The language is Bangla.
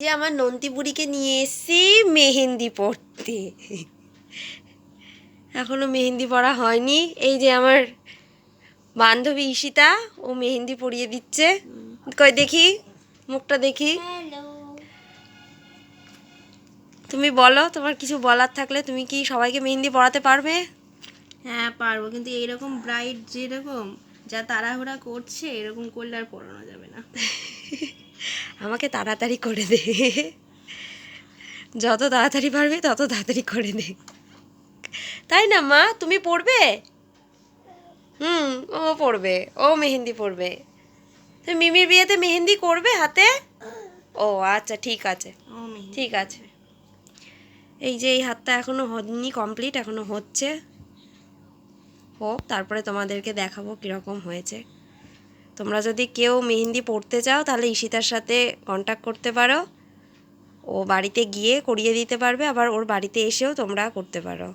যে আমার নন্তি বুড়িকে নিয়ে এসছি মেহেন্দি পড়তে এখনও মেহেন্দি পড়া হয়নি। এই যে আমার বান্ধবী ঈশিতা ও মেহেন্দি পরিয়ে দিচ্ছে। কই দেখি মুখটা দেখি। তুমি বলো তোমার কিছু বলার থাকলে তুমি কি সবাইকে মেহেন্দি পড়াতে পারবে? হ্যাঁ পারব। কিন্তু এইরকম ব্রাইট যেরকম যা তাড়াহুড়া করছে এরকম করলে আর পড়ানো যাবে না। আমাকে তাড়াতাড়ি করে দে। যত তাড়াতাড়ি পারবে তত তাড়াতাড়ি করে দে। তাই না মা? তুমি পড়বে? হুম ও পড়বে। ও মেহেন্দি পড়বে। তুমি মিমির বিয়েতে মেহেন্দি করবে হাতে? ও আচ্ছা ঠিক আছে। ঠিক আছে। এই যে এই হাতটা এখনও হয়নি কমপ্লিট এখনও হচ্ছে। হোক তারপরে তোমাদেরকে দেখাবো কীরকম হয়েছে। তোমরা যদি কেউ মেহেন্দি পড়তে চাও, তাহলে ঈশিতার সাথে কন্ট্যাক্ট করতে পারো। ও বাড়িতে গিয়ে করিয়ে দিতে পারবে, আবার ওর বাড়িতে এসেও তোমরা করতে পারো।